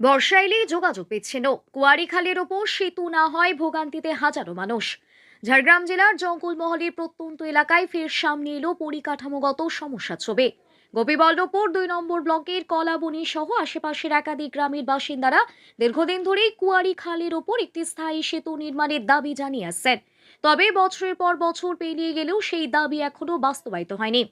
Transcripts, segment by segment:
বর্ষা এলেই যোগাযোগ বিচ্ছিন্ন কুয়ারিখালের ওপর সেতু না হয়, ভোগান্তিতে হাজারো মানুষ। ঝাড়গ্রাম জেলার জঙ্গলমহলের প্রত্যন্ত এলাকায় ফের সামনে এলো পরিকাঠামোগত সমস্যা ছবি। গোপীবল্লভপুর দুই নম্বর ব্লকের কলাবনী সহ আশেপাশের একাধিক গ্রামের বাসিন্দারা দীর্ঘদিন ধরেই কুয়ারি খালের ওপর একটি স্থায়ী সেতু নির্মাণের দাবি জানিয়ে আসছেন। তবে বছরের পর বছর পেরিয়ে গেলেও সেই দাবি এখনও বাস্তবায়িত হয়নি।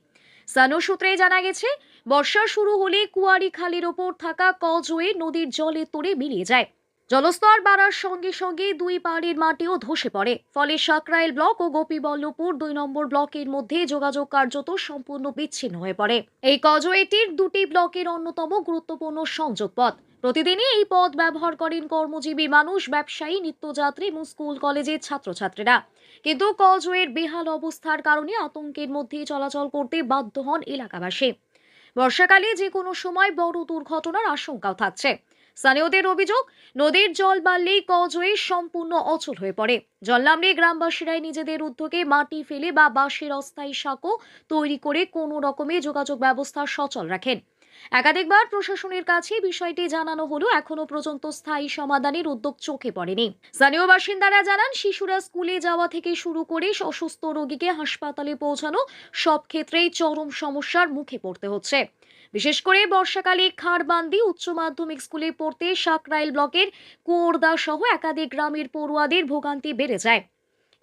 স্থানীয় সূত্রে জানা গেছে, বর্ষা শুরু হলে কুয়ারি খালের ওপর থাকা কজওয়ে নদীর জলে তোড়ে মিলিয়ে যায়। জলস্তর বাড়ার সঙ্গে সঙ্গে দুই পাড়ের মাটিও ধসে পড়ে। ফলে সাকরাইল ব্লক ও গোপীবল্লভপুর দুই নম্বর ব্লকের মধ্যে যোগাযোগ কার্যত সম্পূর্ণ বিচ্ছিন্ন হয়ে পড়ে। এই কজওয়েটির দুটি ব্লকের অন্যতম গুরুত্বপূর্ণ সংযোগ পথ। প্রতিদিনই এই পথ ব্যবহার করেন কর্মজীবী মানুষ, ব্যবসায়ী, নিত্যযাত্রী এবং স্কুল কলেজের ছাত্রছাত্রীরা। কিন্তু কজওয়ের বেহাল অবস্থার কারণে আতঙ্কের মধ্যে চলাচল করতে বাধ্য হন এলাকাবাসী। বর্ষাকালে যে কোনো সময় বড় দুর্ঘটনার আশঙ্কাও থাকছে। স্থানীয়দের অভিযোগ, নদীর জল বাড়লেই কজওয়ে সম্পূর্ণ অচল হয়ে পড়ে। জল নামলে গ্রামবাসীরাই নিজেদের উদ্যোগে মাটি ফেলে বা বাঁশের অস্থায়ী সাঁকো তৈরি করে কোনো রকমে যোগাযোগ ব্যবস্থা সচল রাখেন। একাধিকবার প্রশাসনের কাছে বিষয়টি জানানো হলো এখনও পর্যন্ত স্থায়ী সমাধানের উদ্যোগ চোখে পড়েনি। স্থানীয় বাসিন্দারা জানান, শিশুরা স্কুলে যাওয়া থেকে শুরু করে অসুস্থ রোগীকে হাসপাতালে পৌঁছানো সব ক্ষেত্রেই চরম সমস্যার মুখে পড়তে হচ্ছে। বিশেষ করে বর্ষাকালে খাড়বান্দি উচ্চ মাধ্যমিক স্কুলে পড়তে সাকরাইল ব্লকের কুয়োরদা সহ একাধিক গ্রামের পড়ুয়াদের ভোগান্তি বেড়ে যায়।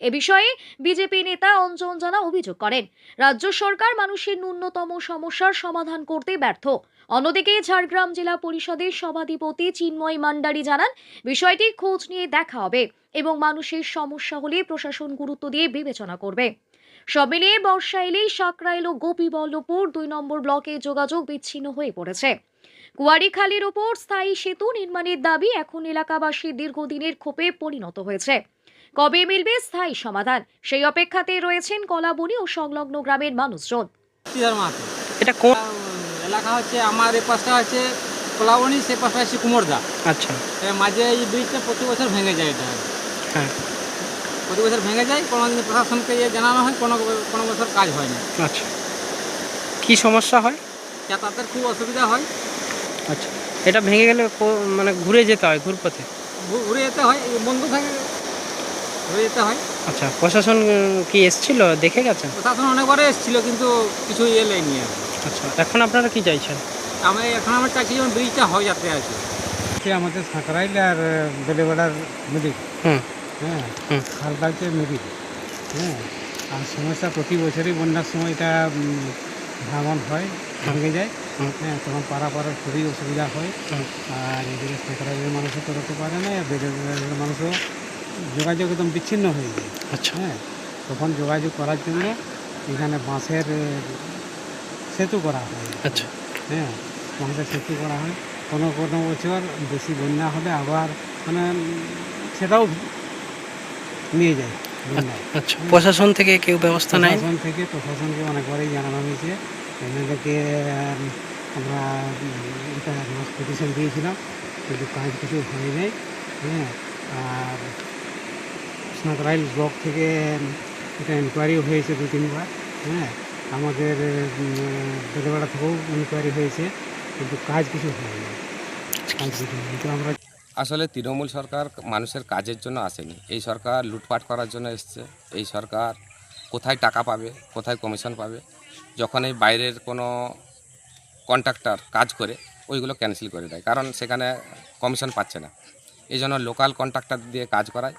এ বিষয়ে বিজেপি নেতা অঞ্জন জানা অভিযোগ করেন। রাজ্য সরকার মানুষের ন্যূনতম সমস্যার সমাধান করতে ব্যর্থ। অন্যদিকে ঝাড়গ্রাম জেলা পরিষদের সভাধিপতি চিন্ময় মান্ডারি জানান, বিষয়টি খোঁজ নিয়ে দেখা হবে এবং মানুষের সমস্যা হলে প্রশাসন গুরুত্ব দিয়ে বিবেচনা করবে। সব মিলিয়ে বর্ষা এলেই সাকরাইল ও গোপীবল্লভপুর দুই নম্বর ব্লকে যোগাযোগ বিচ্ছিন্ন হয়ে পড়েছে। কুয়ারিখালের ওপর স্থায়ী সেতু নির্মাণের দাবি এখন এলাকাবাসীর দীর্ঘদিনের ক্ষোভে পরিণত হয়েছে। কবে মিলবে স্থায়ী সমাধান? সেই অপেক্ষাতেই রয়েছেন কলাবনী ও সংলগ্ন গ্রামের মানুষজন। এটা কোন এলাকা হচ্ছে আমার এই পাশটা হচ্ছে কলাবনি সে পাশটা হচ্ছে কুমোরদা আচ্ছা। মাঝে এই ব্রিজটা প্রতি বছর ভেঙে যায় এটা। হ্যাঁ। প্রতি বছর ভেঙে যায় কোনো দিন প্রশাসনকে ইয়ে জানানো হয় কোনো কোনো বছর কাজ হয় না। আচ্ছা। কি সমস্যা হয়? যাতায়াতের খুব অসুবিধা হয়। আচ্ছা। এটা ভেঙে গেলে মানে ঘুরে যেতে হয় ঘুরপথে? ঘুরে যেতে হয় বন্ধ থাকে। যেতে হয়। আচ্ছা প্রশাসন কি এসছিল? দেখে গেছেন প্রশাসন অনেকবারে এসেছিল কিন্তু কিছু ইয়ে নেয়নি আর। আচ্ছা এখন আপনারা কি চাইছেন? আমি এখন আমরা চাইছি যেমন ব্রিজটা হয় যাতে আছে সে আমাদের সাঁকরাইল আর বেলেবেড়ার মিডিল। হুম। হ্যাঁ হুম। খালটা মিডিল। হ্যাঁ আর সমস্যা প্রতি বছরই বন্যার সময় এটা ভাঙন হয় ভেঙে যায়। হ্যাঁ তখন পাড়াপাড়ার খুবই অসুবিধা হয়। আর এদিকে সাঁকরাইলের মানুষও করতে পারে না আর বেলেবেড়ার মানুষও যোগাযোগ একদম বিচ্ছিন্ন হয়ে যায় আচ্ছা। হ্যাঁ তখন যোগাযোগ করার জন্য এখানে বাঁশের সেতু করা হয়। আচ্ছা। হ্যাঁ বাঁশের সেতু করা হয়। কোনো কোনো বছর বেশি বন্যা হলে আবার মানে সেটাও নিয়ে যায় আচ্ছা প্রশাসন থেকে কেউ ব্যবস্থা নেয় প্রশাসন থেকে প্রশাসনকে অনেকবারই জানানো হয়েছে। এমএলএকে আমরা এটা পিটিশন দিয়েছিলাম। কিন্তু কাজ কিছু হয় নাই হ্যাঁ আর সাঁকরাইল ব্লক থেকে এটা ইনকোয়ারিও হয়েছে দু, তিনবার হ্যাঁ? আমাদের বেলেবেড়া থেকেও ইনকোয়ারি হয়েছে, কিন্তু কাজ কিছু হয়নি। কাজ কিছু হয়নি। তো আমরা আসলে তৃণমূল সরকার মানুষের কাজের জন্য আসেনি। এই সরকার লুটপাট করার জন্য এসছে। এই সরকার কোথায় টাকা পাবে, কোথায় কমিশন পাবে, যখন এই বাইরের কোনো কন্ট্রাক্টর কাজ করে, ওইগুলো ক্যান্সেল করে দেয়। কারণ সেখানে কমিশন পাচ্ছে না। এই জন্য লোকাল কন্ট্রাক্টর দিয়ে কাজ করায়।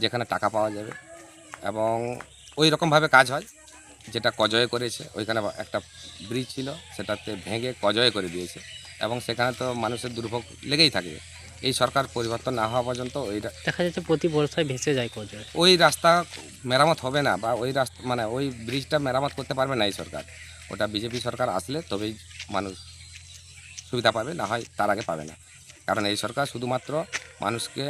যেখানে টাকা পাওয়া যাবে। এবং ওই রকমভাবে কাজ হয় যেটা কজয়ে করেছে। ওইখানে একটা ব্রিজ ছিল সেটাতে ভেঙে কজয়ে করে দিয়েছে। এবং সেখানে তো মানুষের দুর্ভোগ লেগেই থাকবে এই সরকার পরিবর্তন না হওয়া পর্যন্ত ওই দেখা যাচ্ছে প্রতি বর্ষায় ভেসে যায় কজয়। ওই রাস্তা মেরামত হবে না বা ওই রাস্তা মানে ওই ব্রিজটা মেরামত করতে পারবে না এই সরকার। ওটা বিজেপি সরকার আসলে তবেই মানুষ সুবিধা পাবে না হয় তার আগে পাবে না। কারণ এই সরকার শুধুমাত্র মানুষকে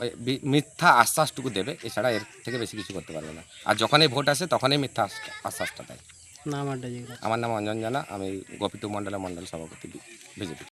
ওই মিথ্যা আশ্বাসটুকু দেবে এছাড়া এর থেকে বেশি কিছু করতে পারবে না। আর যখনই ভোট আসে তখনই মিথ্যা আশ্বাসটা দেয়। আমার নাম অঞ্জন জানা আমি গোপীটু মণ্ডলের মণ্ডল সভাপতি বিজেপি।